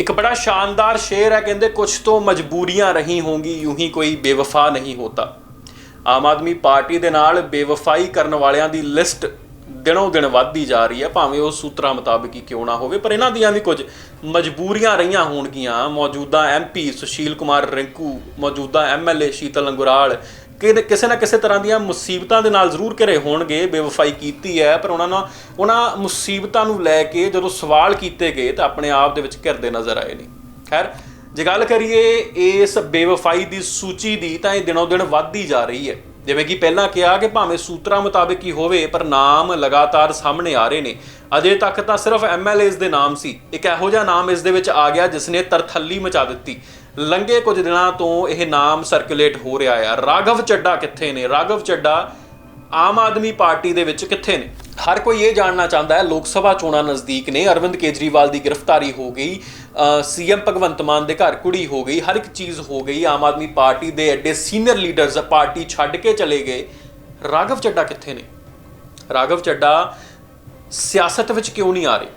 ਇੱਕ ਬੜਾ ਸ਼ਾਨਦਾਰ ਸ਼ੇਰ ਹੈ, ਕਹਿੰਦੇ ਕੁਛ ਤੋਂ ਮਜਬੂਰੀਆਂ ਰਹੀ ਹੋंगी यूं ਹੀ ਕੋਈ ਬੇਵਫਾ ਨਹੀਂ ਹੋਤਾ। ਆਮ ਆਦਮੀ ਪਾਰਟੀ ਦੇ ਨਾਲ ਬੇਵਫਾਈ ਕਰਨ ਵਾਲਿਆਂ ਦੀ ਲਿਸਟ ਦਿਨੋਂ ਦਿਨ ਵੱਧਦੀ ਜਾ ਰਹੀ ਹੈ, ਭਾਵੇਂ ਉਹ ਸੂਤਰਾਂ ਮੁਤਾਬਕ ਹੀ ਕਿਉਂ ਨਾ ਹੋਵੇ, ਪਰ ਇਹਨਾਂ ਦੀਆਂ ਵੀ ਕੁਝ ਮਜਬੂਰੀਆਂ ਰਹੀਆਂ ਹੋਣਗੀਆਂ। ਮੌਜੂਦਾ ਐਮਪੀ ਸੁਸ਼ੀਲ ਕੁਮਾਰ ਰਿੰਕੂ, ਮੌਜੂਦਾ ਐਮਐਲਏ ਸ਼ੀਤਲ ਅੰਗੁਰਾਲ ਕਿ ਕਿਸੇ ਨਾ ਕਿਸੇ ਤਰ੍ਹਾਂ ਦੀਆਂ ਮੁਸੀਬਤਾਂ ਦੇ ਨਾਲ ਜ਼ਰੂਰ ਘਿਰੇ ਹੋਣਗੇ, ਬੇਵਫਾਈ ਕੀਤੀ ਹੈ, ਪਰ ਉਹਨਾਂ ਨਾਲ ਉਹਨਾਂ ਮੁਸੀਬਤਾਂ ਨੂੰ ਲੈ ਕੇ ਜਦੋਂ ਸਵਾਲ ਕੀਤੇ ਗਏ ਤਾਂ ਆਪਣੇ ਆਪ ਦੇ ਵਿੱਚ ਘਿਰਦੇ ਨਜ਼ਰ ਆਏ ਨੇ। ਖੈਰ, ਜੇ ਗੱਲ ਕਰੀਏ ਇਸ ਬੇਵਫਾਈ ਦੀ ਸੂਚੀ ਦੀ ਤਾਂ ਇਹ ਦਿਨੋਂ ਦਿਨ ਵੱਧਦੀ ਜਾ ਰਹੀ ਹੈ। ਜਿਵੇਂ ਕਿ ਪਹਿਲਾਂ ਕਿਹਾ ਕਿ ਭਾਵੇਂ ਸੂਤਰਾਂ ਮੁਤਾਬਕ ਹੀ ਹੋਵੇ, ਪਰ ਨਾਮ ਲਗਾਤਾਰ ਸਾਹਮਣੇ ਆ ਰਹੇ ਨੇ। ਅਜੇ ਤੱਕ ਤਾਂ ਸਿਰਫ ਐਮਐਲਏਸ ਦੇ ਨਾਮ ਸੀ। ਇੱਕ ਇਹੋ ਜਿਹਾ ਨਾਮ ਇਸ ਦੇ ਵਿੱਚ ਆ ਗਿਆ ਜਿਸ ਨੇ ਤਰਥੱਲੀ ਮਚਾ ਦਿੱਤੀ। ਲੰਘੇ ਕੁਝ ਦਿਨਾਂ ਤੋਂ ਇਹ ਨਾਮ ਸਰਕੂਲੇਟ ਹੋ ਰਿਹਾ ਹੈ ਰਾਘਵ ਚੱਡਾ ਕਿੱਥੇ ਨੇ? ਰਾਘਵ ਚੱਡਾ ਆਮ ਆਦਮੀ ਪਾਰਟੀ ਦੇ ਵਿੱਚ ਕਿੱਥੇ ਨੇ? ਹਰ ਕੋਈ ਇਹ ਜਾਣਨਾ ਚਾਹੁੰਦਾ ਹੈ, ਲੋਕ ਸਭਾ ਚੋਣਾਂ ਨਜ਼ਦੀਕ ਨੇ। ਅਰਵਿੰਦ ਕੇਜਰੀਵਾਲ ਦੀ ਗ੍ਰਿਫਤਾਰੀ ਹੋ ਗਈ ਸੀਐਮ ਭਗਵੰਤ ਮਾਨ ਦੇ ਘਰ ਕੁੜੀ ਹੋ ਗਈ, ਹਰ ਇੱਕ ਚੀਜ਼ ਹੋ ਗਈ। ਆਮ ਆਦਮੀ ਪਾਰਟੀ ਦੇ ਐਡੇ ਸੀਨੀਅਰ ਲੀਡਰਸ ਪਾਰਟੀ ਛੱਡ ਕੇ ਚਲੇ ਗਏ। ਰਾਘਵ ਚੱਡਾ ਕਿੱਥੇ ਨੇ? ਰਾਘਵ ਚੱਡਾ ਸਿਆਸਤ ਵਿੱਚ ਕਿਉਂ ਨਹੀਂ ਆ ਰਹੇ?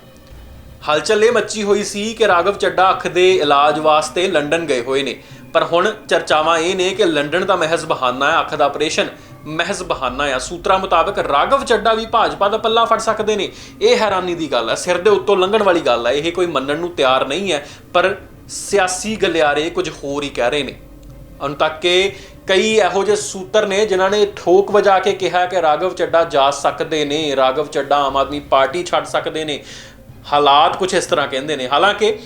ਹਲਚਲ ਇਹ ਮੱਚੀ ਹੋਈ ਸੀ ਕਿ ਰਾਘਵ ਚੱਡਾ ਅੱਖ ਦੇ ਇਲਾਜ ਵਾਸਤੇ ਲੰਡਨ ਗਏ ਹੋਏ ਨੇ। ਪਰ ਹੁਣ ਚਰਚਾਵਾਂ ਇਹ ਨੇ ਕਿ ਲੰਡਨ ਦਾ ਮਹਿਜ਼ ਬਹਾਨਾ ਹੈ, ਅੱਖ ਦਾ ਆਪਰੇਸ਼ਨ ਮਹਿਜ਼ ਬਹਾਨਾ ਆ ਸੂਤਰਾਂ ਮੁਤਾਬਕ ਰਾਘਵ ਚੱਡਾ ਵੀ ਭਾਜਪਾ ਦਾ ਪੱਲਾ ਫੜ ਸਕਦੇ ਨੇ। ਇਹ ਹੈਰਾਨੀ ਦੀ ਗੱਲ ਹੈ, ਸਿਰ ਦੇ ਉੱਤੋਂ ਲੰਘਣ ਵਾਲੀ ਗੱਲ ਹੈ। ਇਹ ਕੋਈ ਮੰਨਣ ਨੂੰ ਤਿਆਰ ਨਹੀਂ ਹੈ, ਪਰ ਸਿਆਸੀ ਗਲਿਆਰੇ ਕੁਝ ਹੋਰ ਹੀ ਕਹਿ ਰਹੇ ਨੇ। ਹੁਣ ਤੱਕ ਕਿ ਕਈ ਇਹੋ ਜਿਹੇ ਸੂਤਰ ਨੇ ਜਿਨ੍ਹਾਂ ਨੇ ਠੋਕ ਵਜਾ ਕੇ ਕਿਹਾ ਕਿ ਰਾਘਵ ਚੱਡਾ ਜਾ ਸਕਦੇ ਨੇ, ਰਾਘਵ ਚੱਡਾ ਆਮ ਆਦਮੀ ਪਾਰਟੀ ਛੱਡ ਸਕਦੇ ਨੇ। ਹਾਲਾਤ ਕੁਝ ਇਸ ਤਰ੍ਹਾਂ ਕਹਿੰਦੇ ਨੇ। ਹਾਲਾਂਕਿ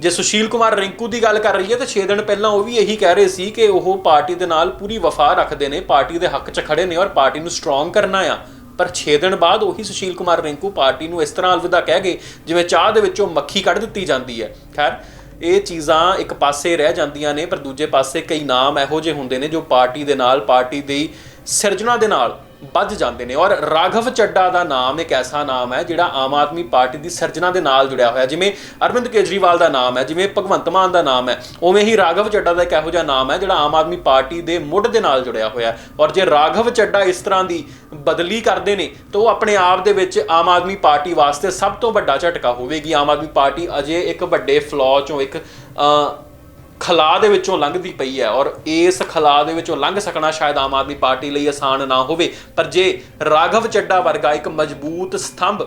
ਜੇ ਸੁਸ਼ੀਲ ਕੁਮਾਰ ਰਿੰਕੂ ਦੀ ਗੱਲ ਕਰ ਰਹੀ ਹੈ ਤਾਂ 6 ਦਿਨ ਪਹਿਲਾਂ ਉਹ ਵੀ ਇਹੀ ਕਹਿ ਰਹੇ ਸੀ ਕਿ ਉਹ ਪਾਰਟੀ ਦੇ ਨਾਲ ਪੂਰੀ ਵਫਾ ਰੱਖਦੇ ਨੇ, ਪਾਰਟੀ ਦੇ ਹੱਕ 'ਚ ਖੜੇ ਨੇ ਔਰ ਪਾਰਟੀ ਨੂੰ ਸਟਰੋਂਗ ਕਰਨਾ ਆ। ਪਰ 6 ਦਿਨ ਬਾਅਦ ਉਹੀ ਸੁਸ਼ੀਲ ਕੁਮਾਰ ਰਿੰਕੂ ਪਾਰਟੀ ਨੂੰ ਇਸ ਤਰ੍ਹਾਂ ਅਲਵਿਦਾ ਕਹਿ ਗਏ, ਜਿਵੇਂ ਚਾਹ ਦੇ ਵਿੱਚੋਂ ਮੱਖੀ ਕੱਢ ਦਿੱਤੀ ਜਾਂਦੀ ਹੈ। ਖੈਰ, ਇਹ ਚੀਜ਼ਾਂ ਇੱਕ ਪਾਸੇ ਰਹਿ ਜਾਂਦੀਆਂ ਨੇ, ਪਰ ਦੂਜੇ ਪਾਸੇ ਕਈ ਨਾਮ ਇਹੋ ਜਿਹੇ ਹੁੰਦੇ ਨੇ ਜੋ ਪਾਰਟੀ ਦੇ ਨਾਲ, ਪਾਰਟੀ ਦੀ ਸਿਰਜਣਾ ਦੇ ਨਾਲ ਵੱਜ ਜਾਂਦੇ ਨੇ ਔਰ ਰਾਘਵ ਚੱਡਾ ਦਾ ਨਾਮ ਇੱਕ ਐਸਾ ਨਾਮ ਹੈ ਜਿਹੜਾ ਆਮ ਆਦਮੀ ਪਾਰਟੀ ਦੀ ਸਿਰਜਣਾ ਦੇ ਨਾਲ ਜੁੜਿਆ ਹੋਇਆ, ਜਿਵੇਂ ਅਰਵਿੰਦ ਕੇਜਰੀਵਾਲ ਦਾ ਨਾਮ ਹੈ, ਜਿਵੇਂ ਭਗਵੰਤ ਮਾਨ ਦਾ ਨਾਮ ਹੈ, ਉਵੇਂ ਹੀ ਰਾਘਵ ਚੱਡਾ ਦਾ ਇੱਕ ਇਹੋ ਜਿਹਾ ਨਾਮ ਹੈ ਜਿਹੜਾ ਆਮ ਆਦਮੀ ਪਾਰਟੀ ਦੇ ਮੁੱਢ ਦੇ ਨਾਲ ਜੁੜਿਆ ਹੋਇਆ ਔਰ ਜੇ ਰਾਘਵ ਚੱਡਾ ਇਸ ਤਰ੍ਹਾਂ ਦੀ ਬਦਲੀ ਕਰਦੇ ਨੇ, ਤਾਂ ਉਹ ਆਪਣੇ ਆਪ ਦੇ ਵਿੱਚ ਆਮ ਆਦਮੀ ਪਾਰਟੀ ਵਾਸਤੇ ਸਭ ਤੋਂ ਵੱਡਾ ਝਟਕਾ ਹੋਵੇਗੀ। ਆਮ ਆਦਮੀ ਪਾਰਟੀ ਅਜੇ ਇੱਕ ਵੱਡੇ ਫਲੌ ਚੋਂ ਇੱਕ ਖਲਾ ਦੇ ਵਿੱਚੋਂ ਲੰਘਦੀ ਪਈ ਹੈ ਔਰ ਇਸ ਖਲਾ ਦੇ ਵਿੱਚੋਂ ਲੰਘ ਸਕਣਾ ਸ਼ਾਇਦ ਆਮ ਆਦਮੀ ਪਾਰਟੀ ਲਈ ਆਸਾਨ ਨਾ ਹੋਵੇ, ਪਰ ਜੇ ਰਾਘਵ ਚੱਡਾ ਵਰਗਾ ਇੱਕ ਮਜ਼ਬੂਤ ਸਥੰਭ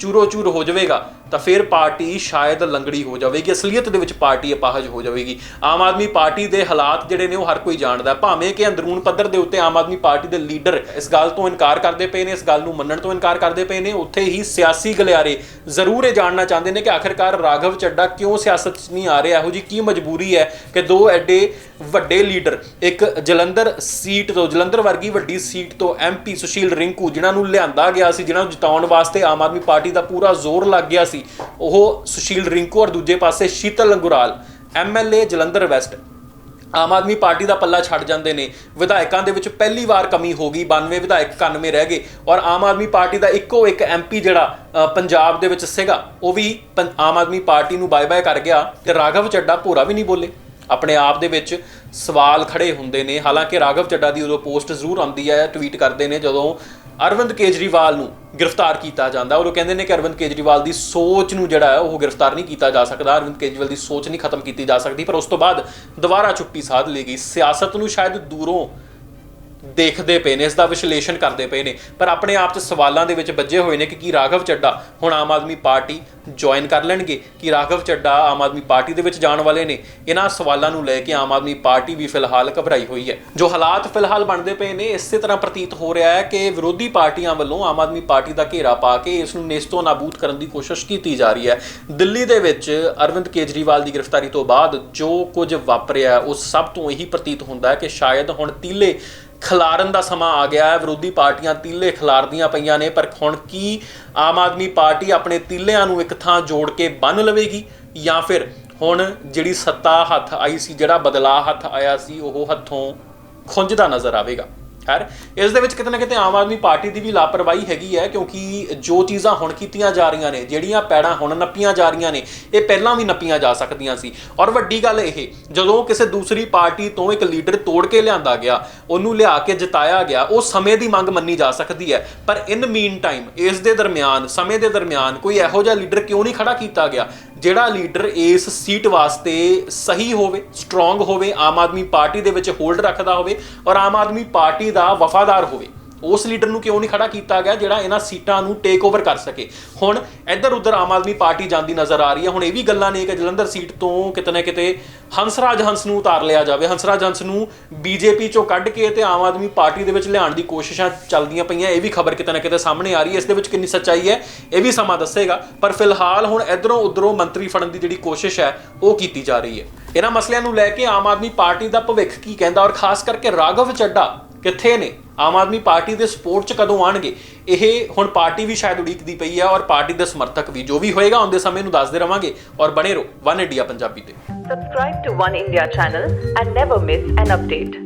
ਚੂਰੋ ਚੂਰ ਹੋ ਜਾਵੇਗਾ ਤਾਂ ਫਿਰ ਪਾਰਟੀ ਸ਼ਾਇਦ ਲੰਗੜੀ ਹੋ ਜਾਵੇਗੀ, ਅਸਲੀਅਤ ਦੇ ਵਿੱਚ ਪਾਰਟੀ ਅਪਾਹਜ ਹੋ ਜਾਵੇਗੀ। ਆਮ ਆਦਮੀ ਪਾਰਟੀ ਦੇ ਹਾਲਾਤ ਜਿਹੜੇ ਨੇ ਉਹ ਹਰ ਕੋਈ ਜਾਣਦਾ ਭਾਵੇਂ ਕਿ ਅੰਦਰੂਨ ਪੱਧਰ ਦੇ ਉੱਤੇ ਆਮ ਆਦਮੀ ਪਾਰਟੀ ਦੇ ਲੀਡਰ ਇਸ ਗੱਲ ਤੋਂ ਇਨਕਾਰ ਕਰਦੇ ਪਏ ਨੇ, ਇਸ ਗੱਲ ਨੂੰ ਮੰਨਣ ਤੋਂ ਇਨਕਾਰ ਕਰਦੇ ਪਏ ਨੇ, ਉੱਥੇ ਹੀ ਸਿਆਸੀ ਗਲਿਆਰੇ ਜ਼ਰੂਰ ਇਹ ਜਾਣਨਾ ਚਾਹੁੰਦੇ ਨੇ ਕਿ ਆਖਿਰਕਾਰ ਰਾਘਵ ਚੱਡਾ ਕਿਉਂ ਸਿਆਸਤ 'ਚ ਨਹੀਂ ਆ ਰਿਹਾ? ਇਹੋ ਜੀ ਕੀ ਮਜਬੂਰੀ ਹੈ ਕਿ ਦੋ ਐਡੇ ਵੱਡੇ ਲੀਡਰ, ਇੱਕ ਜਲੰਧਰ ਸੀਟ ਤੋਂ, ਜਲੰਧਰ ਵਰਗੀ ਵੱਡੀ ਸੀਟ ਤੋਂ ਐਮਪੀ ਸੁਸ਼ੀਲ ਰਿੰਕੂ, ਜਿਨ੍ਹਾਂ ਨੂੰ ਲਿਆਂਦਾ ਗਿਆ ਸੀ, ਜਿਨ੍ਹਾਂ ਨੂੰ ਜਿਤਾਉਣ ਵਾਸਤੇ ਆਮ ਆਦਮੀ ਪਾਰਟੀ ਦਾ ਪੂਰਾ ਜ਼ੋਰ ਲੱਗ ਗਿਆ ਸੀ ਉਹ ਸੁਸ਼ੀਲ ਰਿੰਕੂ ਔਰ ਦੂਜੇ ਪਾਸੇ Sheetal Angural MLA Jalandhar west. Aam Aadmi Party ਦਾ ਪੱਲਾ ਛੱਡ ਜਾਂਦੇ ਨੇ। ਵਿਧਾਇਕਾਂ ਦੇ ਵਿੱਚ ਪਹਿਲੀ ਵਾਰ ਕਮੀ ਹੋ ਗਈ 92 ਵਿਧਾਇਕ 91 ਰਹਿ ਗਏ ਔਰ ਆਮ ਆਦਮੀ ਪਾਰਟੀ ਦਾ ਇੱਕੋ ਇੱਕ ਐਮਪੀ ਜਿਹੜਾ ਅ, ਪੰਜਾਬ ਦੇ ਵਿੱਚ ਸੀਗਾ ਉਹ ਵੀ ਪੰ- ਆਮ ਆਦਮੀ ਪਾਰਟੀ ਨੂੰ ਬਾਏ ਬਾਏ ਕਰ ਗਿਆ ਤੇ ਰਾਘਵ ਚੱਡਾ ਭੋਰਾ ਵੀ ਨਹੀਂ ਬੋਲੇ। ਆਪਣੇ ਆਪ ਦੇ ਵਿੱਚ ਸਵਾਲ ਖੜੇ ਹੁੰਦੇ ਨੇ। ਹਾਲਾਂਕਿ ਰਾਘਵ ਚੱਡਾ ਦੀ ਉਦੋਂ ਪੋਸਟ ਜ਼ਰੂਰ ਆਉਂਦੀ ਹੈ, ਟਵੀਟ ਕਰਦੇ ਨੇ ਜਦੋਂ ਅਰਵਿੰਦ ਕੇਜਰੀਵਾਲ ਨੂੰ ਗ੍ਰਿਫਤਾਰ ਕੀਤਾ ਜਾਂਦਾ। ਔਰ ਉਹ ਕਹਿੰਦੇ ਨੇ ਕਿ ਅਰਵਿੰਦ ਕੇਜਰੀਵਾਲ ਦੀ ਸੋਚ ਨੂੰ ਜਿਹੜਾ ਹੈ, ਉਹ ਗ੍ਰਿਫਤਾਰ ਨਹੀਂ ਕੀਤਾ ਜਾ ਸਕਦਾ। ਅਰਵਿੰਦ ਕੇਜਰੀਵਾਲ ਦੀ ਸੋਚ ਨਹੀਂ ਖਤਮ ਕੀਤੀ ਜਾ ਸਕਦੀ, ਪਰ ਉਸ ਤੋਂ ਬਾਅਦ ਦੁਬਾਰਾ ਚੁੱਪੀ ਸਾਧ ਲਈ ਗਈ। ਸਿਆਸਤ ਨੂੰ ਸ਼ਾਇਦ ਦੂਰੋਂ ਦੇਖਦੇ ਪਏ ਨੇ, ਇਸ ਦਾ ਵਿਸ਼ਲੇਸ਼ਣ ਕਰਦੇ ਪਏ ਨੇ। ਪਰ ਆਪਣੇ ਆਪ 'ਚ ਸਵਾਲਾਂ ਦੇ ਵਿੱਚ ਵੱਜੇ ਹੋਏ ਨੇ ਕਿ ਕੀ ਰਾਘਵ ਚੱਡਾ ਹੁਣ ਆਮ ਆਦਮੀ ਪਾਰਟੀ ਜੁਆਇਨ ਕਰ ਲੈਣਗੇ? ਕਿ ਰਾਘਵ ਚੱਡਾ ਆਮ ਆਦਮੀ ਪਾਰਟੀ ਦੇ ਵਿੱਚ ਜਾਣ ਵਾਲੇ ਨੇ? ਇਹਨਾਂ ਸਵਾਲਾਂ ਨੂੰ ਲੈ ਕੇ ਆਮ ਆਦਮੀ ਪਾਰਟੀ ਵੀ ਫਿਲਹਾਲ ਘਬਰਾਈ ਹੋਈ ਹੈ। ਜੋ ਹਾਲਾਤ ਫਿਲਹਾਲ ਬਣਦੇ ਪਏ ਨੇ, ਇਸੇ ਤਰ੍ਹਾਂ ਪ੍ਰਤੀਤ ਹੋ ਰਿਹਾ ਹੈ ਕਿ ਵਿਰੋਧੀ ਪਾਰਟੀਆਂ ਵੱਲੋਂ ਆਮ ਆਦਮੀ ਪਾਰਟੀ ਦਾ ਘੇਰਾ ਪਾ ਕੇ ਇਸ ਨੂੰ ਨੇਸਤੋ ਨਾਬੂਦ ਕਰਨ ਦੀ ਕੋਸ਼ਿਸ਼ ਕੀਤੀ ਜਾ ਰਹੀ ਹੈ। ਦਿੱਲੀ ਦੇ ਵਿੱਚ ਅਰਵਿੰਦ ਕੇਜਰੀਵਾਲ ਦੀ ਗ੍ਰਿਫਤਾਰੀ ਤੋਂ ਬਾਅਦ ਜੋ ਕੁਝ ਵਾਪਰਿਆ ਉਸ ਸਭ ਤੋਂ ਇਹੀ ਪ੍ਰਤੀਤ ਹੁੰਦਾ ਹੈ ਕਿ ਸ਼ਾਇਦ ਹੁਣ ਤੀਲੇ ਖਿਲਾਰਨ ਦਾ ਸਮਾਂ ਆ ਗਿਆ ਹੈ। ਵਿਰੋਧੀ ਪਾਰਟੀਆਂ ਤੀਲੇ ਖਿਲਾਰਦੀਆਂ ਪਈਆਂ ਨੇ, ਪਰ ਹੁਣ ਕੀ ਆਮ ਆਦਮੀ ਪਾਰਟੀ ਆਪਣੇ ਤੀਲਿਆਂ ਨੂੰ ਇੱਕ ਥਾਂ ਜੋੜ ਕੇ ਬੰਨ ਲਵੇਗੀ ਜਾਂ ਫਿਰ ਹੁਣ ਜਿਹੜੀ ਸੱਤਾ ਹੱਥ ਆਈ ਸੀ, ਜਿਹੜਾ ਬਦਲਾਅ ਹੱਥ ਆਇਆ ਸੀ, ਉਹ ਹੱਥੋਂ ਖੁੰਝਦਾ ਨਜ਼ਰ ਆਵੇਗਾ। ਖੈਰ, ਇਸ ਦੇ ਵਿੱਚ ਕਿਤੇ ਨਾ ਕਿਤੇ ਆਮ ਆਦਮੀ ਪਾਰਟੀ ਦੀ ਵੀ ਲਾਪਰਵਾਹੀ ਹੈਗੀ ਹੈ, ਕਿਉਂਕਿ ਜੋ ਚੀਜ਼ਾਂ ਹੁਣ ਕੀਤੀਆਂ ਜਾ ਰਹੀਆਂ ਨੇ, ਜਿਹੜੀਆਂ ਪੈੜਾਂ ਹੁਣ ਨੱਪੀਆਂ ਜਾ ਰਹੀਆਂ ਨੇ, ਇਹ ਪਹਿਲਾਂ ਵੀ ਨੱਪੀਆਂ ਜਾ ਸਕਦੀਆਂ ਸੀ। ਔਰ ਵੱਡੀ ਗੱਲ ਇਹ, ਜਦੋਂ ਕਿਸੇ ਦੂਸਰੀ ਪਾਰਟੀ ਤੋਂ ਇੱਕ ਲੀਡਰ ਤੋੜ ਕੇ ਲਿਆਂਦਾ ਗਿਆ, ਉਹਨੂੰ ਲਿਆ ਕੇ ਜਿਤਾਇਆ ਗਿਆ, ਉਹ ਸਮੇਂ ਦੀ ਮੰਗ ਮੰਨੀ ਜਾ ਸਕਦੀ ਹੈ। ਪਰ ਇਨ ਮੀਨ ਟਾਈਮ ਇਸ ਦੇ ਦਰਮਿਆਨ, ਸਮੇਂ ਦੇ ਦਰਮਿਆਨ ਕੋਈ ਇਹੋ ਜਿਹਾ ਲੀਡਰ ਕਿਉਂ ਨਹੀਂ ਖੜਾ ਕੀਤਾ ਗਿਆ? ਜਿਹੜਾ ਲੀਡਰ ਇਸ ਸੀਟ ਵਾਸਤੇ ਸਹੀ ਹੋਵੇ ਸਟਰੋਂਗ ਹੋਵੇ, ਆਮ ਆਦਮੀ ਪਾਰਟੀ ਦੇ ਵਿੱਚ ਹੋਲਡ ਰੱਖਦਾ ਹੋਵੇ ਔਰ ਆਮ ਆਦਮੀ ਪਾਰਟੀ ਦਾ ਵਫਾਦਾਰ ਹੋਵੇ। ਉਸ ਲੀਡਰ ਨੂੰ ਕਿਉਂ ਨਹੀਂ ਖੜਾ ਕੀਤਾ ਗਿਆ ਜਿਹੜਾ ਇਹਨਾਂ ਸੀਟਾਂ ਨੂੰ ਟੇਕ ਓਵਰ ਕਰ ਸਕੇ? ਹੁਣ ਇੱਧਰ ਉੱਧਰ ਆਮ ਆਦਮੀ ਪਾਰਟੀ ਜਾਂਦੀ ਨਜ਼ਰ ਆ ਰਹੀ ਹੈ। ਹੁਣ ਇਹ ਵੀ ਗੱਲਾਂ ਨੇ ਕਿ ਜਲੰਧਰ ਸੀਟ ਤੋਂ ਕਿਤੇ ਨਾ ਕਿਤੇ ਹੰਸਰਾਜ ਹੰਸ ਨੂੰ ਉਤਾਰ ਲਿਆ ਜਾਵੇ। ਹੰਸਰਾਜ ਹੰਸ ਨੂੰ ਬੀਜੇਪੀ ਚੋਂ ਕੱਢ ਕੇ ਤੇ ਆਮ ਆਦਮੀ ਪਾਰਟੀ ਦੇ ਵਿੱਚ ਲਿਆਉਣ ਦੀ ਕੋਸ਼ਿਸ਼ਾਂ ਚੱਲਦੀਆਂ ਪਈਆਂ। ਇਹ ਵੀ ਖਬਰ ਕਿਤੇ ਨਾ ਕਿਤੇ ਸਾਹਮਣੇ ਆ ਰਹੀ ਹੈ। ਇਸ ਦੇ ਵਿੱਚ ਕਿੰਨੀ ਸੱਚਾਈ ਹੈ, ਇਹ ਵੀ ਸਮਾਂ ਦੱਸੇਗਾ। ਪਰ ਫਿਲਹਾਲ ਹੁਣ ਇਧਰੋਂ ਉਧਰੋਂ ਮੰਤਰੀ ਫੜਨ ਦੀ ਜਿਹੜੀ ਕੋਸ਼ਿਸ਼ ਹੈ, ਉਹ ਕੀਤੀ ਜਾ ਰਹੀ ਹੈ। ਇਹਨਾਂ ਮਸਲਿਆਂ ਨੂੰ ਲੈ ਕੇ ਆਮ ਆਦਮੀ ਪਾਰਟੀ ਦਾ ਭਵਿੱਖ ਕੀ ਕਹਿੰਦਾ ਔਰ ਖਾਸ ਕਰਕੇ ਰਾਘਵ ਚੱਡਾ ਕਿੱਥੇ ਨੇ? ਆਮ ਆਦਮੀ ਪਾਰਟੀ ਦੇ ਸਪੋਰਟ 'ਚ ਕਦੋਂ ਆਣਗੇ ਇਹ ਹੁਣ ਪਾਰਟੀ ਵੀ ਸ਼ਾਇਦ ਉਡੀਕਦੀ ਪਈ ਹੈ ਔਰ ਪਾਰਟੀ ਦੇ ਸਮਰਥਕ ਵੀ, ਜੋ ਵੀ ਹੋਏਗਾ ਆਉਂਦੇ ਸਮੇਂ ਨੂੰ ਦੱਸਦੇ ਰਵਾਂਗੇ। ਔਰ ਬਣੇ ਰਹੋ, ਵਨ ਇੰਡੀਆ ਪੰਜਾਬੀ ਤੇ। Subscribe to One India channel and never miss an update.